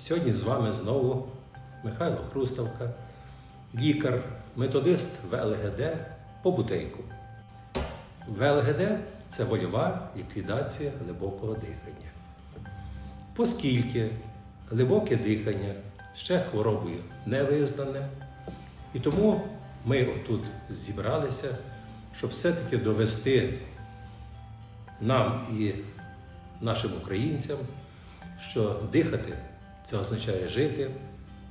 Сьогодні з вами знову Михайло Хруставка, лікар, методист ВЛГД по бутейку. ВЛГД це вольова ліквідація глибокого дихання. Оскільки глибоке дихання ще хворобою не визнане, і тому ми отут зібралися, щоб все-таки довести нам і нашим українцям, що дихати це означає жити,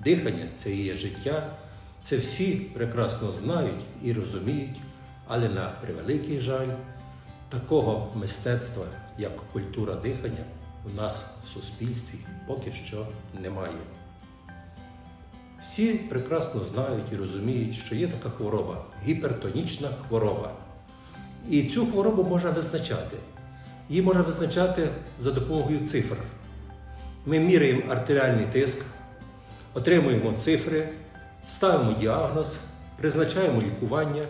дихання це і є життя. Це всі прекрасно знають і розуміють, але на превеликий жаль, такого мистецтва, як культура дихання, у нас в суспільстві поки що немає. Всі прекрасно знають і розуміють, що є така хвороба гіпертонічна хвороба. І цю хворобу можна визначати. Її можна визначати за допомогою цифр. Ми міряємо артеріальний тиск, отримуємо цифри, ставимо діагноз, призначаємо лікування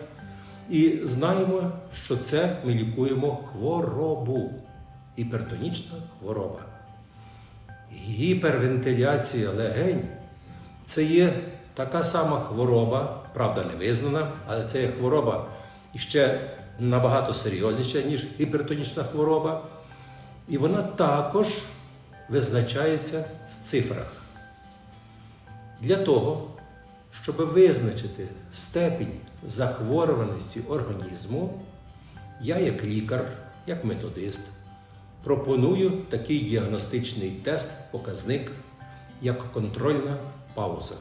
і знаємо, що це ми лікуємо хворобу. Гіпертонічна хвороба. Гіпервентиляція легень це є така сама хвороба, правда, не визнана, але це є хвороба іще набагато серйозніша, ніж гіпертонічна хвороба. І вона також визначається в цифрах. Для того, щоб визначити степінь захворюваності організму, я, як лікар, як методист, пропоную такий діагностичний тест, показник, як контрольна пауза.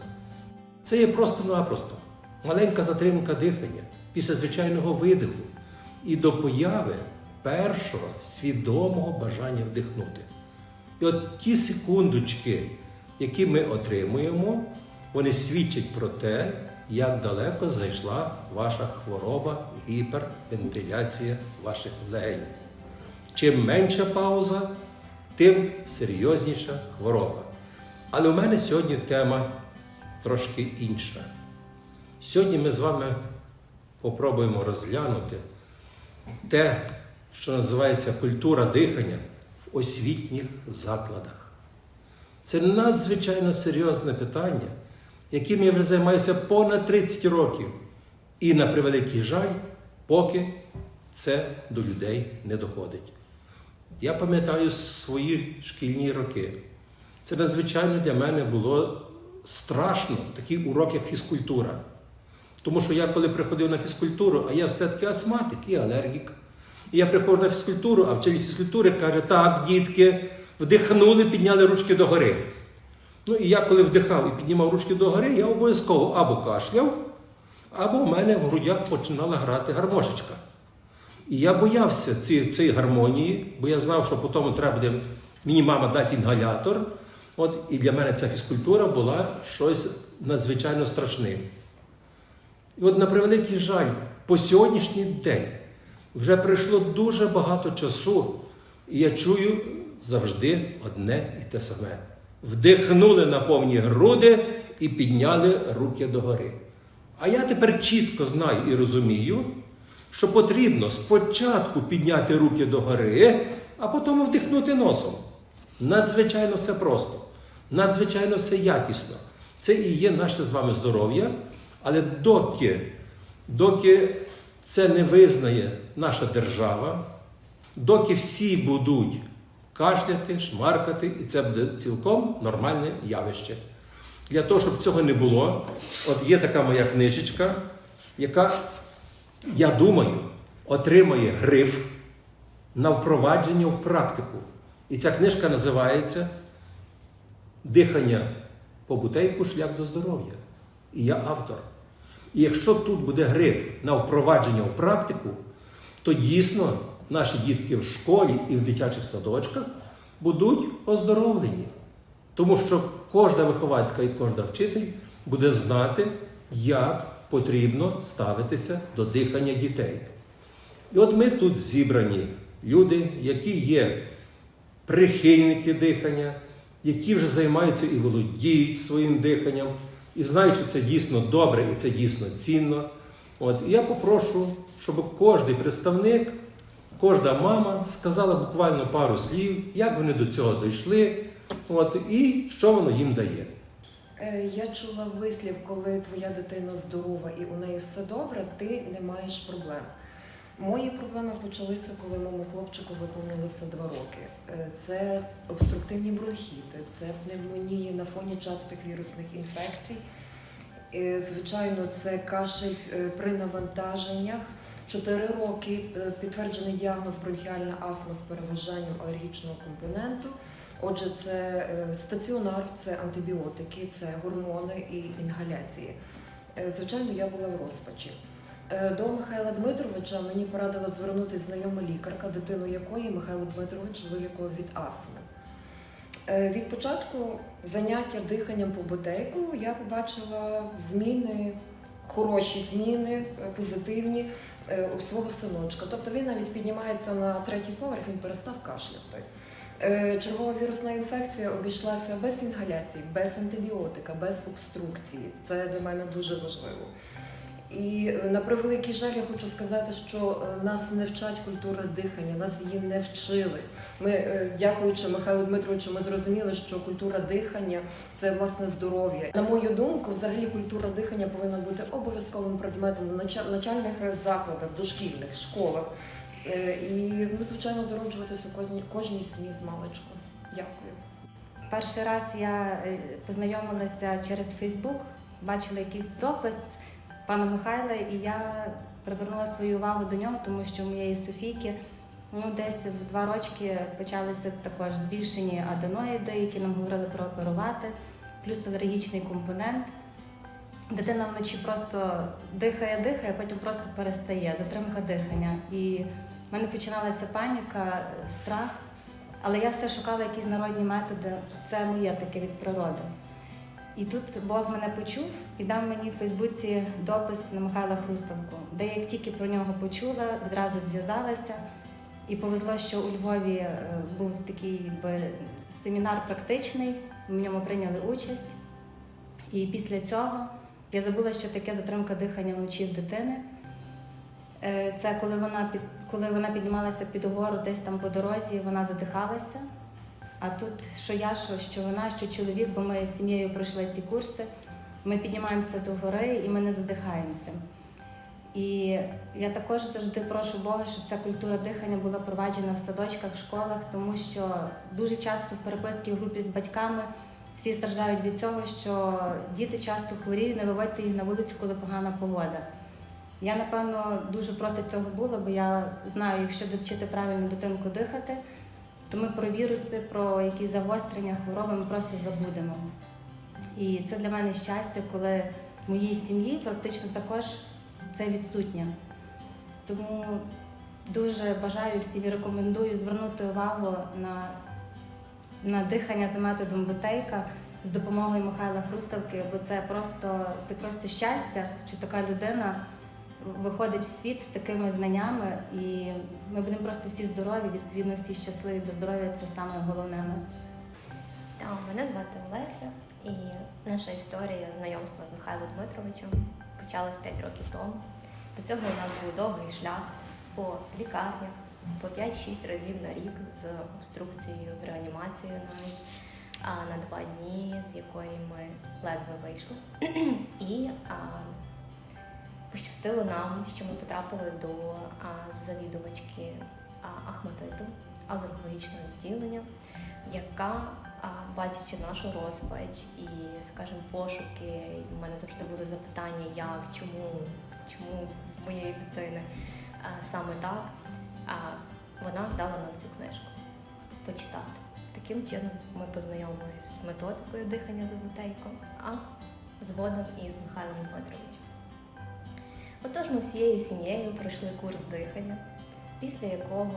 Це є просто-напросто маленька затримка дихання після звичайного видиху і до появи першого свідомого бажання вдихнути. І от ті секундочки, які ми отримуємо, вони свідчать про те, як далеко зайшла ваша хвороба, гіпервентиляція ваших легень. Чим менша пауза, тим серйозніша хвороба. Але у мене сьогодні тема трошки інша. Сьогодні ми з вами попробуємо розглянути те, що називається культура дихання освітніх закладах. Це надзвичайно серйозне питання, яким я вже займаюся понад 30 років. І на превеликий жаль, поки це до людей не доходить. Я пам'ятаю свої шкільні роки. Це надзвичайно для мене було страшно, такий урок, як фізкультура. Тому що я коли приходив на фізкультуру, а я все-таки астматик і алергік. І я приходжу на фізкультуру, а вчитель фізкультури каже, так, дітки, вдихнули, підняли ручки догори. Ну і я коли вдихав і піднімав ручки догори, я обов'язково або кашляв, або в мене в грудях починала грати гармошечка. І я боявся цієї, гармонії, бо я знав, що потім треба буде, мені мама дасть інгалятор. От, і для мене ця фізкультура була щось надзвичайно страшним. І от на превеликий жаль, по сьогоднішній день вже пройшло дуже багато часу, і я чую завжди одне і те саме. Вдихнули на повні груди і підняли руки догори. А я тепер чітко знаю і розумію, що потрібно спочатку підняти руки догори, а потім вдихнути носом. Надзвичайно все просто, надзвичайно все якісно. Це і є наше з вами здоров'я, але доки, доки це не визнає наша держава, доки всі будуть кашляти, шмаркати, і це буде цілком нормальне явище. Для того, щоб цього не було, от є така моя книжечка, яка, я думаю, отримає гриф на впровадження в практику. І ця книжка називається Дихання по бутейку шлях до здоров'я. І я автор. І якщо тут буде гриф на впровадження в практику, то дійсно наші дітки в школі і в дитячих садочках будуть оздоровлені. Тому що кожна вихователька і кожна вчитель буде знати, як потрібно ставитися до дихання дітей. І от ми тут зібрані люди, які є прихильники дихання, які вже займаються і володіють своїм диханням, і знаю, що це дійсно добре і це дійсно цінно. От, і я попрошу, щоб кожен представник, кожна мама сказала буквально пару слів, як вони до цього дійшли, От, і що воно їм дає. Е, Я чула вислів, коли твоя дитина здорова і у неї все добре, ти не маєш проблем. Мої проблеми почалися, коли моєму хлопчику виповнилося два роки. Е, Це обструктивні бронхіти, це пневмонії на фоні частих вірусних інфекцій. Е, Звичайно, це кашель е, при навантаженнях. Чотири роки підтверджений діагноз бронхіальна астма з переважанням алергічного компоненту. Отже, це стаціонар, це антибіотики, це гормони і інгаляції. Звичайно, я була в розпачі. Е, До Михайла Дмитровича мені порадила звернутися знайома лікарка, дитину якої Михайло Дмитрович вилікував від астми. Е, Від початку заняття диханням по ботейку я побачила зміни, хороші зміни, е, позитивні у свого синочка. Тобто він навіть піднімається на третій поверх, він перестав кашляти. Чергова вірусна інфекція обійшлася без інгаляції, без антибіотика, без обструкції. Це для мене дуже важливо. І е, на превеликий жаль, я хочу сказати, що е, нас не вчать культури дихання, нас її не вчили. Ми, е, дякуючи Михайлу Дмитровичу, ми зрозуміли, що культура дихання це власне здоров'я. На мою думку, взагалі культура дихання повинна бути обов'язковим предметом в нача- начальних закладах, дошкільних школах. І ну, звичайно зароджуватись у кожній кожній сім'ї з маличку. Дякую. Перший раз я познайомилася через Фейсбук, бачила якийсь допис пана Михайла, і я привернула свою увагу до нього, тому що у моєї Софійки ну, десь в два рочки почалися також збільшені аденоїди, які нам говорили прооперувати, плюс алергічний компонент. Дитина вночі просто дихає, дихає, потім просто перестає, затримка дихання. І в мене починалася паніка, страх. Але я все шукала якісь народні методи. Це моє таке від природи. І тут Бог мене почув і дав мені в Фейсбуці допис на Михайла Хруставку, де як тільки про нього почула, відразу зв'язалася. І повезло, що у Львові е, був такий якби, семінар практичний, в ньому прийняли участь. І після цього я забула, що таке затримка дихання вночі дитини. Е, Це коли вона під коли вона піднімалася під гору, десь там по дорозі, вона задихалася. А тут що я, що, що вона, що чоловік, бо ми з сім'єю пройшли ці курси. Ми піднімаємося до гори і ми не задихаємося. І я також завжди прошу Бога, щоб ця культура дихання була впроваджена в садочках, школах, тому що дуже часто в переписці в групі з батьками всі страждають від цього, що діти часто хворіють, не виводьте їх на вулицю, коли погана погода. Я, напевно, дуже проти цього була, бо я знаю, якщо довчити правильно дитинку дихати, то ми про віруси, про якісь загострення, хвороби ми просто забудемо. І це для мене щастя, коли в моїй сім'ї практично також це відсутнє. Тому дуже бажаю всім і рекомендую звернути увагу на, на дихання за методом Бутейка з допомогою Михайла Хруставки, бо це просто, це просто щастя, що така людина виходить в світ з такими знаннями, і ми будемо просто всі здорові, відповідно всі щасливі, бо здоров'я це саме головне в нас. Та, мене звати Олеся, і наша історія знайомства з Михайлом Дмитровичем почалась 5 років тому. До цього у нас був довгий шлях по лікарнях, по 5-6 разів на рік з обструкцією, з реанімацією навіть, а на два дні, з якої ми ледве вийшли. І а, пощастило нам, що ми потрапили до завідувачки Ахматиту, алергологічного відділення, яка, бачачи нашу розпач і, скажімо, пошуки, в мене завжди були запитання, як, чому, чому моєї дитини саме так, вона дала нам цю книжку почитати. Таким чином ми познайомилися з методикою дихання за бутейком, а згодом і з Михайлом Дмитровичем. Отож, ми всією сім'єю пройшли курс дихання, після якого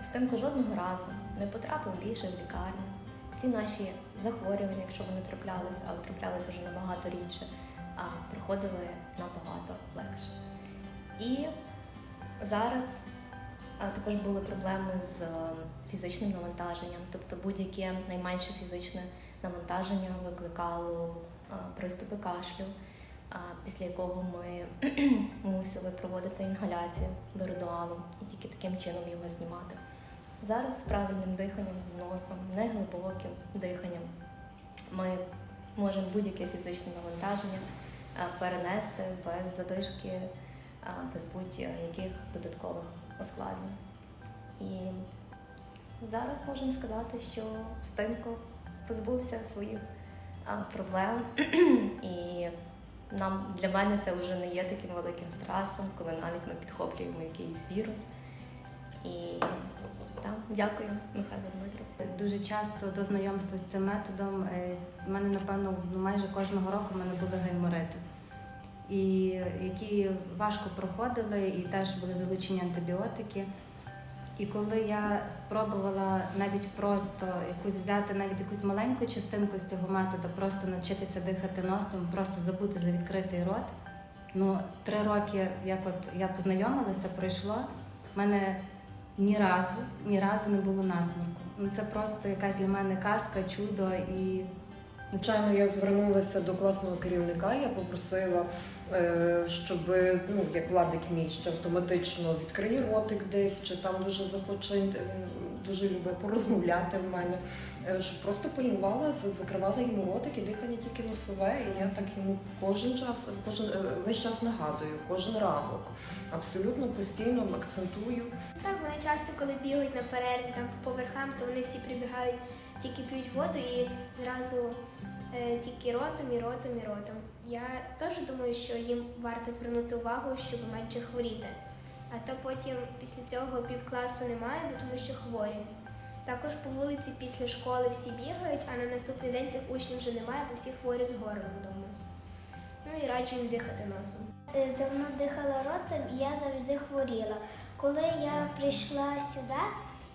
Устенко жодного разу не потрапив більше в лікарню. Всі наші захворювання, якщо вони траплялися, але траплялися вже набагато рідше, а проходили набагато легше. І зараз також були проблеми з е, фізичним навантаженням, тобто будь-яке найменше фізичне навантаження викликало приступи кашлю, після якого ми мусили проводити інгаляцію берудуалу і тільки таким чином його знімати. Зараз з правильним диханням, з носом, неглибоким диханням ми можемо будь-яке фізичне навантаження перенести без задишки, без будь-яких додаткових ускладнень. І зараз можемо сказати, що Стимко позбувся своїх проблем, і нам для мене це вже не є таким великим стресом, коли навіть ми підхоплюємо якийсь вірус. І так, дякую, Михайло Дмитро. Дуже часто до знайомства з цим методом е, в мене, напевно, ну, майже кожного року в мене були гайморити, і які важко проходили, і теж були залучені антибіотики. І коли я спробувала навіть просто якусь взяти навіть якусь маленьку частинку з цього методу, просто навчитися дихати носом, просто забути за відкритий рот. Ну, три роки, як от я познайомилася, пройшло, в мене ні разу, ні разу не було насморку. Ну це просто якась для мене казка, чудо і Звичайно, я звернулася до класного керівника. Я попросила, е, щоб ну як владик мій ще автоматично відкриє ротик десь, чи там дуже захоче дуже любить порозмовляти в мене. е, Щоб просто пильнувала, закривала йому ротик і дихання тільки носове. І я так йому кожен час, кожен е, весь час нагадую, кожен ранок. Абсолютно постійно акцентую. Так, вони часто, коли бігають на перерві там по поверхам, то вони всі прибігають, тільки п'ють воду і зразу е, тільки ротом і ротом і ротом. Я теж думаю, що їм варто звернути увагу, щоб менше хворіти. А то потім після цього півкласу немає, бо тому що хворі. Також по вулиці після школи всі бігають, а на наступний день цих учнів вже немає, бо всі хворі з горлом вдома. Ну і раджу їм дихати носом. Е, давно дихала ротом і я завжди хворіла. Коли я прийшла сюди,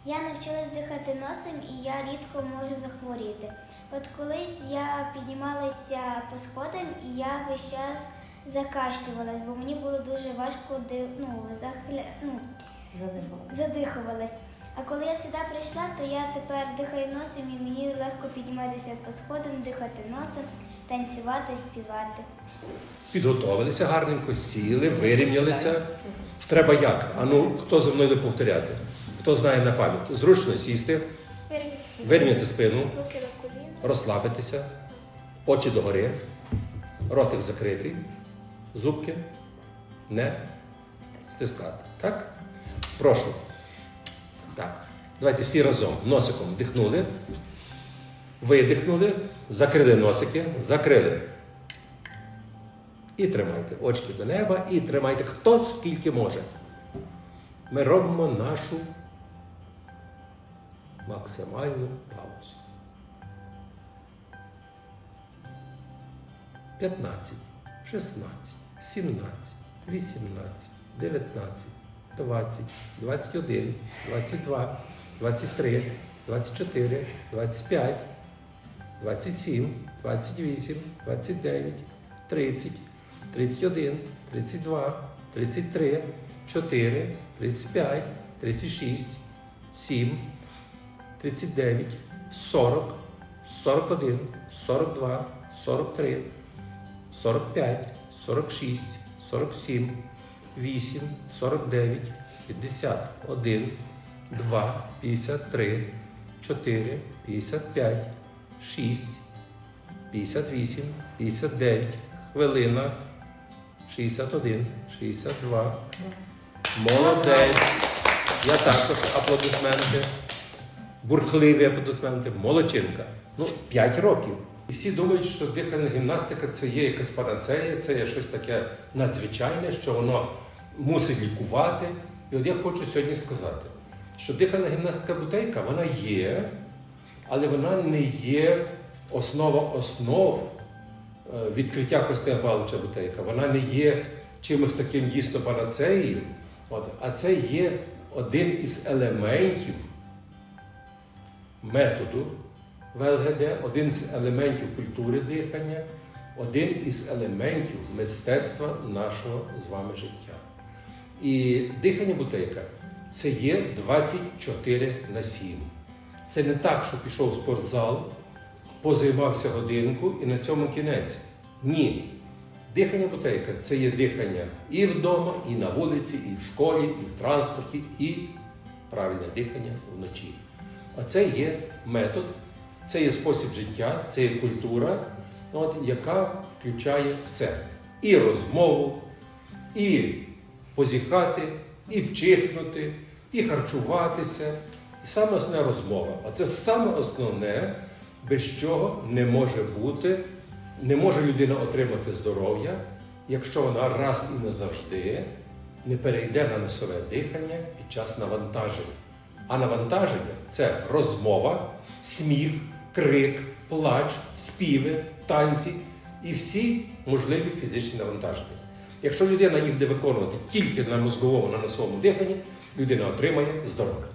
я навчилась дихати носом і я рідко можу захворіти. От колись я піднімалася по сходам і я весь час закашлювалась, бо мені було дуже важко ну, захля... ну, задихувалась. А коли я сюди прийшла, то я тепер дихаю носом і мені легко підніматися по сходам, дихати носом, танцювати, співати. Підготовилися гарненько, сіли, вирівнялися. Треба як? А ну, хто за мною буде повторяти? Хто знає на пам'ять? Зручно сісти, Вирівняти спину, розслабитися, очі догори, ротик закритий, зубки не стискати. Так? Прошу. Так. Давайте всі разом носиком вдихнули, видихнули, закрили носики, закрили. І тримайте очки до неба, і тримайте хто скільки може. Ми робимо нашу максимальну паузу. 15, 16, 17, 18, 19, 20, 21, 22, 23, 24, 25, 27, 28, 29, 30, 31, 32, 33, 4, 35, 36, 7, 39, 40, 41, 42, 43, 45, 46, 47, 8, 49, 50, 1, 2, 53, 4, 55, 6, 58, 59, хвилина, 61, 62. Молодець. Я також аплодисменти. Бурхливі аплодисменти. Молодчинка. Ну, 5 років. І всі думають, що дихальна гімнастика це є якась панацея, це є щось таке надзвичайне, що воно мусить лікувати. І от я хочу сьогодні сказати, що дихальна гімнастика бутейка вона є, але вона не є основа основ е, відкриття Костя Павловича Бутейка. Вона не є чимось таким дійсно панацеєю, а це є один із елементів методу ВЛГД, один з елементів культури дихання, один із елементів мистецтва нашого з вами життя. І дихання бутейка це є 24 на 7. Це не так, що пішов в спортзал, позаймався годинку і на цьому кінець. Ні. Дихання бутейка це є дихання і вдома, і на вулиці, і в школі, і в транспорті, і правильне дихання вночі. А це є метод, це є спосіб життя, це є культура, от, яка включає все. І розмову, і позіхати, і пчихнути, і харчуватися. І саме основне розмова. А це саме основне, без чого не може бути, не може людина отримати здоров'я, якщо вона раз і назавжди не перейде на носове дихання під час навантаження. А навантаження це розмова, сміх, крик, плач, співи, танці і всі можливі фізичні навантаження. Якщо людина їх буде виконувати тільки на мозговому, на носовому диханні, людина отримає здоров'я.